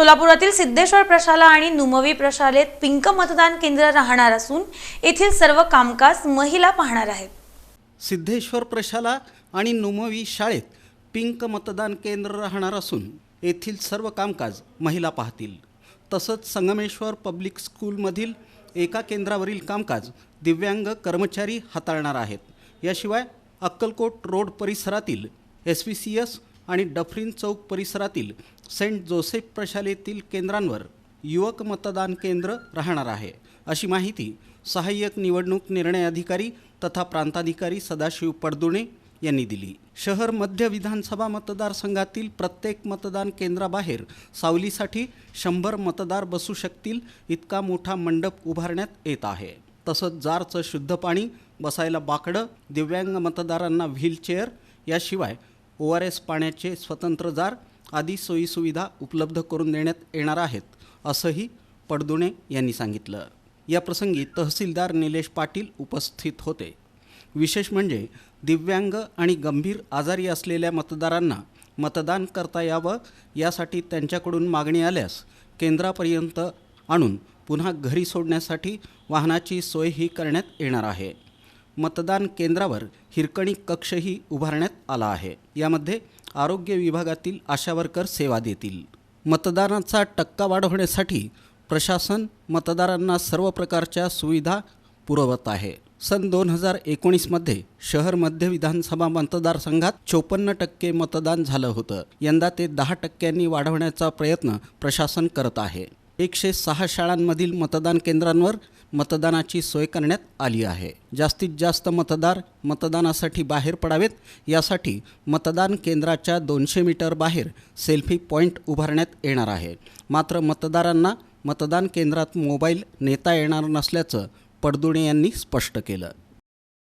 सोलापुरातील सिद्धेश्वर प्रशाला आणि नुमवी प्रशालेत पिंक मतदान केंद्र राहणार असून येथील सर्व कामकाज महिला पाहणार आहेत. सिद्धेश्वर प्रशाला आणि नुमवी शाळेत पिंक मतदान केंद्र राहणार असून येथील सर्व कामकाज महिला पाहतील. तसंच संगमेश्वर पब्लिक स्कूलमधील एका केंद्रावरील कामकाज दिव्यांग कर्मचारी हाताळणार आहेत. याशिवाय अक्कलकोट रोड परिसरातील एस व्ही सी एस आणि डफरीन चौक परिसरातील सेंट जोसेफ प्रशालेतील केंद्रांवर युवक मतदान केंद्र राहणार आहे. अशी माहिती सहाय्यक निवडणूक निर्णय अधिकारी तथा प्रांताधिकारी सदाशिव पडदुणे यांनी दिली. शहर मध्य विधानसभा मतदारसंघातील प्रत्येक मतदान केंद्राबाहेर सावलीसाठी शंभर मतदार बसू शकतील इतका मोठा मंडप उभारण्यात येत आहे. तसंच जारचं शुद्ध पाणी बसायला बाकडं दिव्यांग मतदारांना व्हीलचेअर याशिवाय ओ आर एस पाण्याचे स्वतंत्र जार आदी सोयीसुविधा उपलब्ध करून देण्यात येणार आहेत असंही पडदुणे यांनी सांगितलं. या प्रसंगी तहसीलदार निलेश पाटील उपस्थित होते. विशेष म्हणजे दिव्यांग आणि गंभीर आजारी असलेल्या मतदारांना मतदान करता यावं यासाठी त्यांच्याकडून मागणी आल्यास केंद्रापर्यंत आणून पुन्हा घरी सोडण्यासाठी वाहनाची सोयही करण्यात येणार आहे. मतदान केंद्रावर हिरकणी कक्षही उभारण्यात आला आहे. यामध्ये आरोग्य विभागातील आशा वर्कर सेवा देतील. मतदानाचा टक्का वाढवण्यासाठी प्रशासन मतदारांना सर्व प्रकारच्या सुविधा पुरवत आहे. सन दोन हजार एकोणीसमध्ये शहर मध्य विधानसभा मतदारसंघात चोपन्न टक्के मतदान झालं होतं. यंदा ते दहा टक्क्यांनी वाढवण्याचा प्रयत्न प्रशासन करत आहे. एकशे सहा शाळांमधील मतदान केंद्रांवर मतदानाची सोय करण्यात आली आहे. जास्तीत जास्त मतदार मतदानासाठी बाहेर पडावेत. यासाठी मतदान केंद्राच्या दोनशे मीटर बाहेर सेल्फी पॉईंट उभारण्यात येणार आहे. मात्र मतदारांना मतदान केंद्रात मोबाईल नेता येणार नसल्याचं पडदुणे यांनी स्पष्ट केलं.